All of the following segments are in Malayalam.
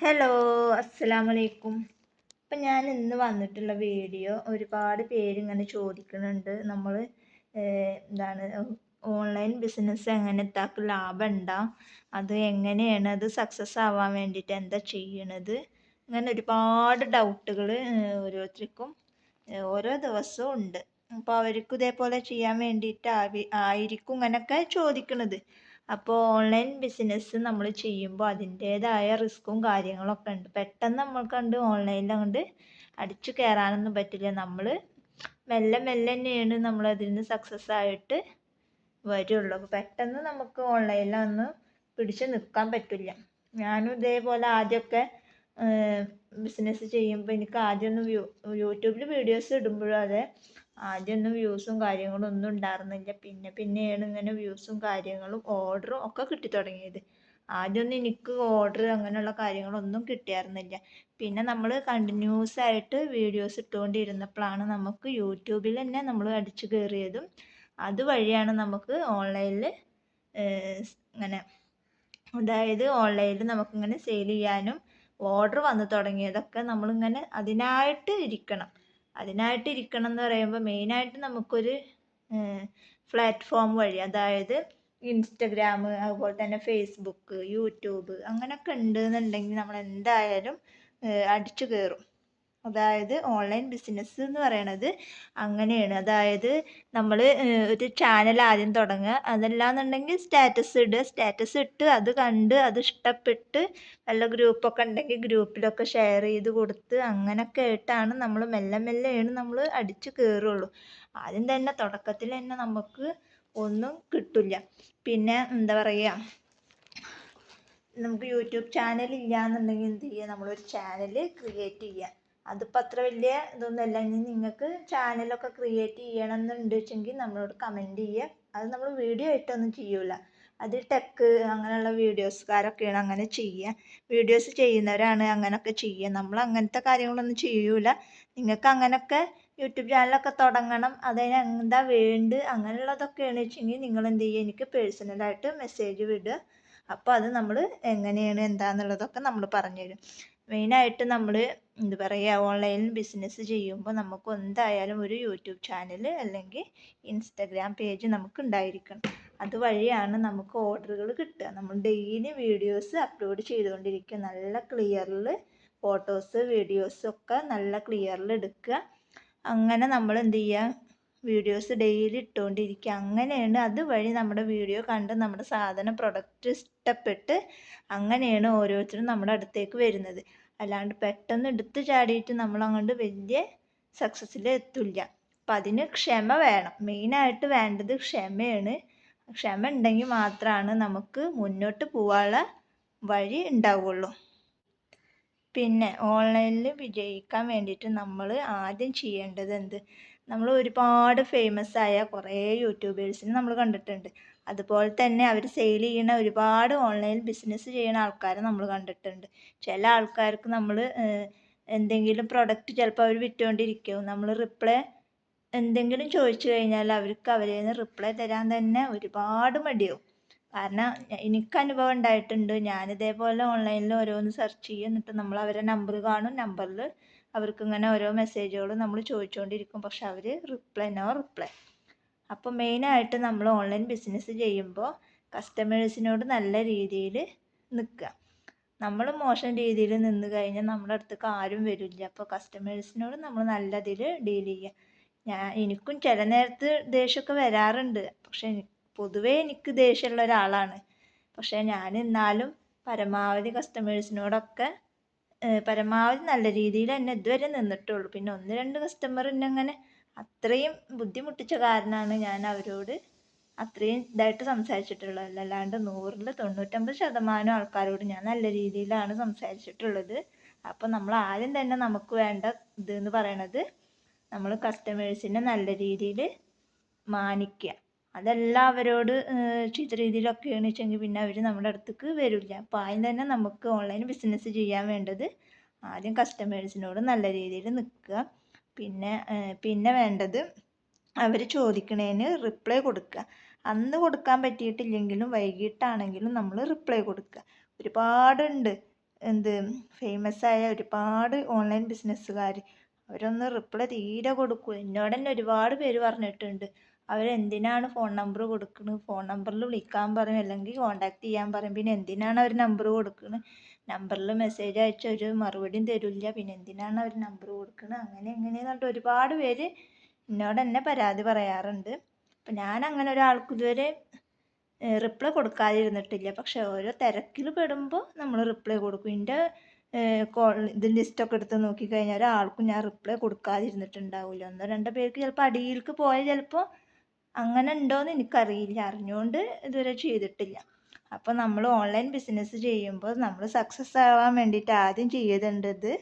ഹലോ അസ്സലാമലൈക്കും അപ്പം ഞാൻ ഇന്ന് വന്നിട്ടുള്ള വീഡിയോ ഒരുപാട് പേര് ഇങ്ങനെ ചോദിക്കുന്നുണ്ട്. നമ്മൾ എന്താണ് ഓൺലൈൻ ബിസിനസ് എങ്ങനെ താക്ക് ലാഭം ഉണ്ടാ? അത് എങ്ങനെയാണ്? അത് സക്സസ് ആവാൻ വേണ്ടിയിട്ട് എന്താ ചെയ്യണത്? അങ്ങനെ ഒരുപാട് ഡൗട്ടുകൾ ഓരോരുത്തർക്കും ഓരോ ദിവസവും ഉണ്ട്. അപ്പോൾ അവർക്കും ഇതേപോലെ ചെയ്യാൻ വേണ്ടിയിട്ട് ആയിരിക്കും ഇങ്ങനെയൊക്കെ ചോദിക്കുന്നത് അപ്പോൾ ഓൺലൈൻ ബിസിനസ് നമ്മൾ ചെയ്യുമ്പോൾ അതിന്റേതായ റിസ്ക്കും കാര്യങ്ങളൊക്കെ ഉണ്ട്. പെട്ടെന്ന് നമ്മൾ കണ്ട് ഓൺലൈനിൽ അങ്ങോട്ട് അടിച്ചു കയറാനൊന്നും പറ്റില്ല. നമ്മൾ മെല്ലെ മെല്ലെ തന്നെയാണ് നമ്മൾ അതിൽ നിന്ന് സക്സസ് ആയിട്ട് വരുള്ളൂ. അപ്പോൾ പെട്ടെന്ന് നമുക്ക് ഓൺലൈനിലൊന്നും പിടിച്ചു നിൽക്കാൻ പറ്റില്ല. ഞാനും ഇതേപോലെ ആദ്യമൊക്കെ ബിസിനസ് ചെയ്യുമ്പോൾ എനിക്ക് ആദ്യമൊന്നും യൂട്യൂബിൽ വീഡിയോസ് ഇടുമ്പോഴും അതെ ആദ്യമൊന്നും വ്യൂസും കാര്യങ്ങളും ഒന്നും ഉണ്ടായിരുന്നില്ല. പിന്നെ പിന്നെയാണ് ഇങ്ങനെ വ്യൂസും കാര്യങ്ങളും ഓർഡറും ഒക്കെ കിട്ടി തുടങ്ങിയത്. ആദ്യമൊന്നും എനിക്ക് ഓർഡർ അങ്ങനെയുള്ള കാര്യങ്ങളൊന്നും കിട്ടിയായിരുന്നില്ല. പിന്നെ നമ്മൾ കണ്ടിന്യൂസ് ആയിട്ട് വീഡിയോസ് ഇട്ടുകൊണ്ടിരുന്നപ്പോഴാണ് നമുക്ക് യൂട്യൂബിൽ തന്നെ നമ്മൾ അടിച്ചു കയറിയതും അതുവഴിയാണ് നമുക്ക് ഓൺലൈനിൽ ഇങ്ങനെ അതായത് ഓൺലൈനിൽ നമുക്കിങ്ങനെ സെയിൽ ചെയ്യാനും ഓർഡർ വന്നു തുടങ്ങിയതൊക്കെ നമ്മളിങ്ങനെ അതിനായിട്ട് ഇരിക്കണം. അതിനായിട്ട് ഇരിക്കണം എന്ന് പറയുമ്പോൾ മെയിനായിട്ട് നമുക്കൊരു പ്ലാറ്റ്ഫോം വഴി അതായത് ഇൻസ്റ്റഗ്രാം അതുപോലെ തന്നെ ഫേസ്ബുക്ക് യൂട്യൂബ് അങ്ങനെയൊക്കെ ഉണ്ട് എന്നുണ്ടെങ്കിൽ നമ്മൾ എന്തായാലും അടിച്ചു കയറും അതായത് ഓൺലൈൻ ബിസിനസ് എന്ന് പറയണത് അങ്ങനെയാണ്. അതായത് നമ്മൾ ഒരു ചാനൽ ആദ്യം തുടങ്ങുക. അതല്ലാന്നുണ്ടെങ്കിൽ സ്റ്റാറ്റസ് ഇടുക. സ്റ്റാറ്റസ് ഇട്ട് അത് കണ്ട് അത് ഇഷ്ടപ്പെട്ട് വല്ല ഗ്രൂപ്പൊക്കെ ഉണ്ടെങ്കിൽ ഗ്രൂപ്പിലൊക്കെ ഷെയർ ചെയ്ത് കൊടുത്ത് അങ്ങനെയൊക്കെ ആയിട്ടാണ് നമ്മൾ മെല്ലെ മെല്ലെയാണ് നമ്മൾ അടിച്ച് കയറുള്ളൂ ആദ്യം തന്നെ തുടക്കത്തിൽ തന്നെ നമുക്ക് ഒന്നും കിട്ടില്ല. പിന്നെ എന്താ പറയുക നമുക്ക് യൂട്യൂബ് ചാനൽ ഇല്ല എന്നുണ്ടെങ്കിൽ എന്ത് ചെയ്യുക നമ്മളൊരു ചാനൽ ക്രിയേറ്റ് ചെയ്യുക അതിപ്പോൾ അത്ര വലിയ ഇതൊന്നുമല്ല ഇനി നിങ്ങൾക്ക് ചാനലൊക്കെ ക്രിയേറ്റ് ചെയ്യണം എന്നുണ്ട് വെച്ചെങ്കിൽ നമ്മളോട് കമന്റ് ചെയ്യുക. അത് നമ്മൾ വീഡിയോ ആയിട്ടൊന്നും ചെയ്യൂല. അത് ടെക്ക് അങ്ങനെയുള്ള വീഡിയോസുകാരൊക്കെയാണ് അങ്ങനെ ചെയ്യുക. വീഡിയോസ് ചെയ്യുന്നവരാണ് അങ്ങനെയൊക്കെ ചെയ്യുക. നമ്മൾ അങ്ങനത്തെ കാര്യങ്ങളൊന്നും ചെയ്യൂല. നിങ്ങൾക്ക് അങ്ങനെയൊക്കെ യൂട്യൂബ് ചാനലൊക്കെ തുടങ്ങണം. അതിന് എന്താ വേണ്ട അങ്ങനെയുള്ളതൊക്കെയാണ് വെച്ചെങ്കിൽ നിങ്ങൾ എന്ത് ചെയ്യുക? എനിക്ക് പേഴ്സണലായിട്ട് മെസ്സേജ് വിടുക. അപ്പോൾ അത് നമ്മൾ എങ്ങനെയാണ് എന്താണെന്നുള്ളതൊക്കെ നമ്മൾ പറഞ്ഞു തരും മെയിനായിട്ട് നമ്മൾ എന്താ പറയുക ഓൺലൈനിൽ ബിസിനസ് ചെയ്യുമ്പോൾ നമുക്ക് എന്തായാലും ഒരു യൂട്യൂബ് ചാനൽ അല്ലെങ്കിൽ ഇൻസ്റ്റഗ്രാം പേജ് നമുക്ക് ഉണ്ടായിരിക്കണം. അതുവഴിയാണ് നമുക്ക് ഓർഡറുകൾ കിട്ടുക. നമ്മൾ ഡെയിലി വീഡിയോസ് അപ്ലോഡ് ചെയ്തുകൊണ്ടിരിക്കുക. നല്ല ക്ലിയറിൽ ഫോട്ടോസ് വീഡിയോസ് ഒക്കെ നല്ല ക്ലിയറിൽ എടുക്കുക. അങ്ങനെ നമ്മൾ എന്ത് ചെയ്യുക? വീഡിയോസ് ഡെയിലി ഇട്ടുകൊണ്ടിരിക്കുക അങ്ങനെയാണ് അതുവഴി നമ്മുടെ വീഡിയോ കണ്ട് നമ്മുടെ സാധനം പ്രൊഡക്റ്റ് ഇഷ്ടപ്പെട്ട് അങ്ങനെയാണ് ഓരോരുത്തരും നമ്മുടെ അടുത്തേക്ക് വരുന്നത്. അല്ലാണ്ട് പെട്ടെന്ന് എടുത്തു ചാടിയിട്ട് നമ്മൾ അങ്ങോട്ട് വലിയ സക്സസ്സിൽ എത്തില്ല. അപ്പം അതിന് ക്ഷമ വേണം. മെയിനായിട്ട് വേണ്ടത് ക്ഷമയാണ്. ക്ഷമ ഉണ്ടെങ്കിൽ മാത്രമാണ് നമുക്ക് മുന്നോട്ട് പോകാനുള്ള വഴി ഉണ്ടാവുള്ളൂ. പിന്നെ ഓൺലൈനിൽ വിജയിക്കാൻ വേണ്ടിയിട്ട് നമ്മൾ ആദ്യം ചെയ്യേണ്ടത് എന്ത്? നമ്മൾ ഒരുപാട് ഫേമസ് ആയ കുറേ യൂട്യൂബേഴ്സിനെ നമ്മൾ കണ്ടിട്ടുണ്ട്. അതുപോലെ തന്നെ അവർ സെയിൽ ചെയ്യുന്ന ഒരുപാട് ഓൺലൈൻ ബിസിനസ് ചെയ്യുന്ന ആൾക്കാരെ നമ്മൾ കണ്ടിട്ടുണ്ട്. ചില ആൾക്കാർക്ക് നമ്മൾ എന്തെങ്കിലും പ്രൊഡക്റ്റ് ചിലപ്പോൾ അവർ വിറ്റുകൊണ്ടിരിക്കും നമ്മൾ റിപ്ലൈ എന്തെങ്കിലും ചോദിച്ചു കഴിഞ്ഞാൽ അവർക്ക് അവരിൽ നിന്ന് റിപ്ലൈ തരാൻ തന്നെ ഒരുപാട് മടിയാവും. കാരണം എനിക്ക് അനുഭവം ഉണ്ടായിട്ടുണ്ട്. ഞാനിതേപോലെ ഓൺലൈനിൽ ഓരോന്ന് സെർച്ച് ചെയ്യും. എന്നിട്ട് നമ്മൾ അവരെ നമ്പർ കാണും. നമ്പറിൽ അവർക്ക് ഇങ്ങനെ ഓരോ മെസ്സേജുകൾ നമ്മൾ ചോദിച്ചുകൊണ്ടിരിക്കും പക്ഷെ അവർ റിപ്ലൈ നോ റിപ്ലൈ അപ്പോൾ മെയിനായിട്ട് നമ്മൾ ഓൺലൈൻ ബിസിനസ് ചെയ്യുമ്പോൾ കസ്റ്റമേഴ്സിനോട് നല്ല രീതിയിൽ നിൽക്കുക നമ്മൾ മോശം രീതിയിൽ നിന്ന് കഴിഞ്ഞാൽ നമ്മുടെ അടുത്തേക്ക് ആരും വരില്ല. അപ്പോൾ കസ്റ്റമേഴ്സിനോട് നമ്മൾ നല്ല ഇതിൽ ഡീൽ ചെയ്യുക ഞാൻ എനിക്കും ചില നേരത്ത് ദേഷ്യമൊക്കെ വരാറുണ്ട്. പക്ഷെ പൊതുവേ എനിക്ക് ദേഷ്യമുള്ള ഒരാളാണ്. പക്ഷെ ഞാൻ എന്നാലും പരമാവധി കസ്റ്റമേഴ്സിനോടൊക്കെ പരമാവധി നല്ല രീതിയിൽ തന്നെ ഇതുവരെ നിന്നിട്ടുള്ളൂ. പിന്നെ ഒന്ന് രണ്ട് കസ്റ്റമർ എന്നെ അങ്ങനെ അത്രയും ബുദ്ധിമുട്ടിച്ച കാരണമാണ് ഞാൻ അവരോട് അത്രയും ഇതായിട്ട് സംസാരിച്ചിട്ടുള്ളത്. അല്ലാണ്ട് നൂറിൽ തൊണ്ണൂറ്റമ്പത് ശതമാനം ആൾക്കാരോട് ഞാൻ നല്ല രീതിയിലാണ് സംസാരിച്ചിട്ടുള്ളത്. അപ്പോൾ നമ്മൾ ആദ്യം തന്നെ നമുക്ക് വേണ്ട ഇത് എന്ന് പറയണത് നമ്മൾ കസ്റ്റമേഴ്സിനെ നല്ല രീതിയിൽ മാനിക്കുക. അതല്ല അവരോട് ചീത്ത രീതിയിലൊക്കെയാണ് വെച്ചെങ്കിൽ പിന്നെ അവർ നമ്മുടെ അടുത്തേക്ക് വരില്ല. അപ്പോൾ ആദ്യം തന്നെ നമുക്ക് ഓൺലൈൻ ബിസിനസ് ചെയ്യാൻ വേണ്ടത് ആദ്യം കസ്റ്റമേഴ്സിനോട് നല്ല രീതിയിൽ നിൽക്കുക. പിന്നെ പിന്നെ വേണ്ടത് അവർ ചോദിക്കണേന് റിപ്ലൈ കൊടുക്കുക. അന്ന് കൊടുക്കാൻ പറ്റിയിട്ടില്ലെങ്കിലും വൈകിട്ടാണെങ്കിലും നമ്മൾ റിപ്ലൈ കൊടുക്കുക. ഒരുപാടുണ്ട്. എന്ത് ഫേമസ് ആയ ഒരുപാട് ഓൺലൈൻ ബിസിനസ്സുകാർ അവരൊന്നും റിപ്ലൈ തീരെ കൊടുക്കൂല എന്നോട് തന്നെ ഒരുപാട് പേര് പറഞ്ഞിട്ടുണ്ട്. അവരെന്തിനാണ് ഫോൺ നമ്പർ കൊടുക്കുന്നത് ഫോൺ നമ്പറിൽ വിളിക്കാൻ പറയും അല്ലെങ്കിൽ കോൺടാക്ട് ചെയ്യാൻ പറയും. പിന്നെ എന്തിനാണ് അവർ നമ്പർ കൊടുക്കുന്നത് നമ്പറിൽ മെസ്സേജ് അയച്ചാൽ ഒരു മറുപടിയും തരില്ല. പിന്നെ എന്തിനാണ് അവർ നമ്പർ കൊടുക്കുന്നത് അങ്ങനെ ഇങ്ങനെ പറഞ്ഞിട്ട് ഒരുപാട് പേര് എന്നോട് തന്നെ പരാതി പറയാറുണ്ട്. അപ്പം ഞാൻ അങ്ങനെ ഒരാൾക്ക് ഇതുവരെ റിപ്ലൈ കൊടുക്കാതിരുന്നിട്ടില്ല. പക്ഷെ ഓരോ തിരക്കിൽ പെടുമ്പോൾ നമ്മൾ റിപ്ലൈ കൊടുക്കും. എന്റെ കോൾ ഇത് ലിസ്റ്റൊക്കെ എടുത്ത് നോക്കിക്കഴിഞ്ഞാൽ ഒരാൾക്കും ഞാൻ റിപ്ലൈ കൊടുക്കാതിരുന്നിട്ടുണ്ടാവില്ല ഒന്നോ രണ്ടോ പേർക്ക് ചിലപ്പോൾ അടിയിലേക്ക് പോയാൽ ചിലപ്പോൾ അങ്ങനെ ഉണ്ടോയെന്ന് എനിക്കറിയില്ല. അറിഞ്ഞുകൊണ്ട് ഇതുവരെ ചെയ്തിട്ടില്ല. അപ്പോൾ നമ്മൾ ഓൺലൈൻ ബിസിനസ് ചെയ്യുമ്പോൾ നമ്മൾ സക്സസ് ആവാൻ വേണ്ടിയിട്ട് ആദ്യം ചെയ്യേണ്ടത്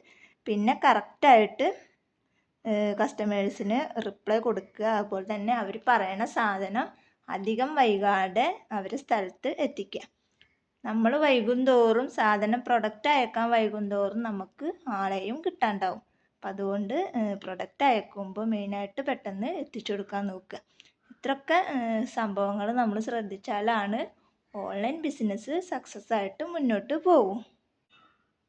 പിന്നെ കറക്റ്റായിട്ട് കസ്റ്റമേഴ്സിന് റിപ്ലൈ കൊടുക്കുക. അതുപോലെ തന്നെ അവർ പറയണ സാധനം അധികം വൈകാതെ അവരെ സ്ഥലത്ത് എത്തിക്കുക. നമ്മൾ വൈകും തോറും സാധനം പ്രൊഡക്റ്റ് അയക്കാൻ വൈകും തോറും നമുക്ക് ആളെയും കിട്ടാണ്ടാവും. അപ്പം അതുകൊണ്ട് പ്രൊഡക്റ്റ് അയക്കുമ്പോൾ മെയിനായിട്ട് പെട്ടെന്ന് എത്തിച്ചു കൊടുക്കാൻ നോക്കുക. ഇത്രയൊക്കെ സംഭവങ്ങൾ നമ്മൾ ശ്രദ്ധിച്ചാലാണ് ഓൺലൈൻ ബിസിനസ് സക്സസ് ആയിട്ട് മുന്നോട്ട് പോകും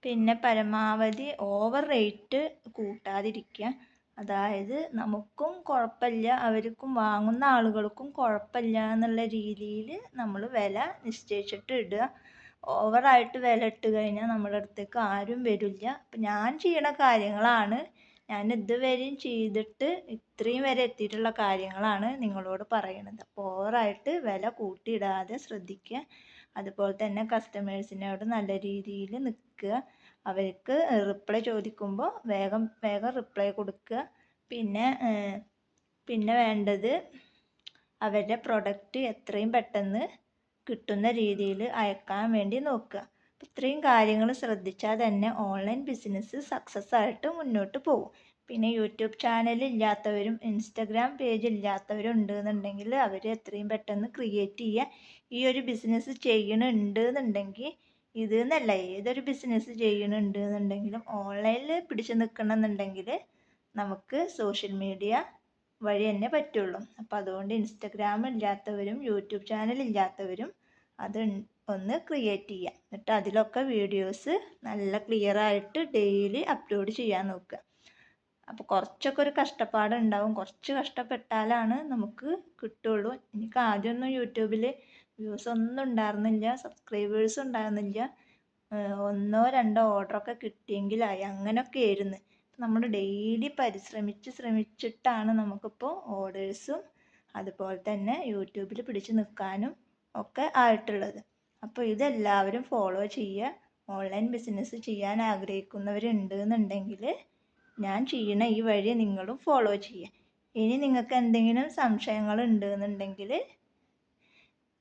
പിന്നെ പരമാവധി ഓവർ റേറ്റ് കൂട്ടാതിരിക്കുക. അതായത് നമുക്കും കുഴപ്പമില്ല അവർക്കും വാങ്ങുന്ന ആളുകൾക്കും കുഴപ്പമില്ല എന്നുള്ള രീതിയിൽ നമ്മൾ വില നിശ്ചയിച്ചിട്ട് ഇടുക. ഓവറായിട്ട് വില ഇട്ട് കഴിഞ്ഞാൽ നമ്മുടെ അടുത്തേക്ക് ആരും വരില്ല. അപ്പം ഞാൻ ചെയ്യണ കാര്യങ്ങളാണ് ഞാൻ ഇതുവരെയും ചെയ്തിട്ട് ഇത്രയും വരെ എത്തിയിട്ടുള്ള കാര്യങ്ങളാണ് നിങ്ങളോട് പറയുന്നത് അപ്പോൾ ഓവറായിട്ട് വില കൂട്ടിയിടാതെ ശ്രദ്ധിക്കുക. അതുപോലെ തന്നെ കസ്റ്റമേഴ്സിനോട് നല്ല രീതിയിൽ നിൽക്കുക. അവർക്ക് റിപ്ലൈ ചോദിക്കുമ്പോൾ വേഗം വേഗം റിപ്ലൈ കൊടുക്കുക. പിന്നെ പിന്നെ വേണ്ടത് അവരുടെ പ്രൊഡക്റ്റ് എത്രയും പെട്ടെന്ന് കിട്ടുന്ന രീതിയിൽ അയക്കാൻ വേണ്ടി നോക്കുക. ഇത്രയും കാര്യങ്ങൾ ശ്രദ്ധിച്ചാൽ തന്നെ ഓൺലൈൻ ബിസിനസ് സക്സസ് ആയിട്ട് മുന്നോട്ട് പോകും. പിന്നെ യൂട്യൂബ് ചാനൽ ഇല്ലാത്തവരും ഇൻസ്റ്റഗ്രാം പേജ് ഇല്ലാത്തവരും ഉണ്ടെന്നുണ്ടെങ്കിൽ അവർ എത്രയും പെട്ടെന്ന് ക്രിയേറ്റ് ചെയ്യുക. ഈ ഒരു ബിസിനസ് ചെയ്യണുണ്ട് എന്നുണ്ടെങ്കിൽ ഇത് എന്നല്ല ഏതൊരു ബിസിനസ് ചെയ്യണുണ്ട് എന്നുണ്ടെങ്കിലും ഓൺലൈനിൽ പിടിച്ചു നിൽക്കണം എന്നുണ്ടെങ്കിൽ നമുക്ക് സോഷ്യൽ മീഡിയ വഴി തന്നെ പറ്റുള്ളൂ. അപ്പോൾ അതുകൊണ്ട് ഇൻസ്റ്റഗ്രാം ഇല്ലാത്തവരും യൂട്യൂബ് ചാനൽ ഇല്ലാത്തവരും അത് ഒന്ന് ക്രിയേറ്റ് ചെയ്യുക എന്നിട്ട് അതിലൊക്കെ വീഡിയോസ് നല്ല ക്ലിയർ ആയിട്ട് ഡെയിലി അപ്ലോഡ് ചെയ്യാൻ നോക്കുക. അപ്പോൾ കുറച്ചൊക്കെ ഒരു കഷ്ടപ്പാടുണ്ടാവും കുറച്ച് കഷ്ടപ്പെട്ടാലാണ് നമുക്ക് കിട്ടുള്ളൂ. എനിക്ക് ആദ്യമൊന്നും യൂട്യൂബിൽ വ്യൂസ് ഒന്നും ഉണ്ടായിരുന്നില്ല. സബ്സ്ക്രൈബേഴ്സ് ഉണ്ടായിരുന്നില്ല. ഒന്നോ രണ്ടോ ഓർഡറൊക്കെ കിട്ടിയെങ്കിലായി അങ്ങനെയൊക്കെ ആയിരുന്നു. നമ്മൾ ഡെയിലി പരിശ്രമിച്ച് ശ്രമിച്ചിട്ടാണ് നമുക്കിപ്പോൾ ഓർഡേഴ്സും അതുപോലെ തന്നെ യൂട്യൂബിൽ പിടിച്ചു നിൽക്കാനും ഒക്കെ ആയിട്ടുള്ളത്. അപ്പോൾ ഇതെല്ലാവരും ഫോളോ ചെയ്യുക. ഓൺലൈൻ ബിസിനസ് ചെയ്യാൻ ആഗ്രഹിക്കുന്നവരുണ്ട് എന്നുണ്ടെങ്കിൽ ഞാൻ ചെയ്യുന്ന ഈ വഴി നിങ്ങളും ഫോളോ ചെയ്യുക. ഇനി നിങ്ങൾക്ക് എന്തെങ്കിലും സംശയങ്ങൾ ഉണ്ടെന്നുണ്ടെങ്കിൽ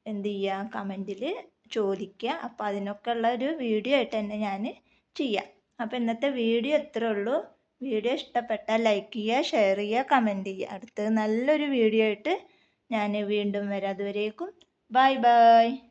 എന്ത് ചെയ്യുക? കമന്റിൽ ചോദിക്കുക. അപ്പോൾ അതിനൊക്കെ ഉള്ള ഒരു വീഡിയോ ആയിട്ട് തന്നെ ഞാൻ ചെയ്യാം. അപ്പോൾ ഇന്നത്തെ വീഡിയോ ഇത്രേ ഉള്ളൂ. വീഡിയോ ഇഷ്ടപ്പെട്ടാൽ ലൈക്ക് ചെയ്യുക ഷെയർ ചെയ്യുക കമന്റ് ചെയ്യുക. അടുത്തത് നല്ലൊരു വീഡിയോ ആയിട്ട് ഞാൻ വീണ്ടും വരാം. അതുവരേക്കും Bye-bye.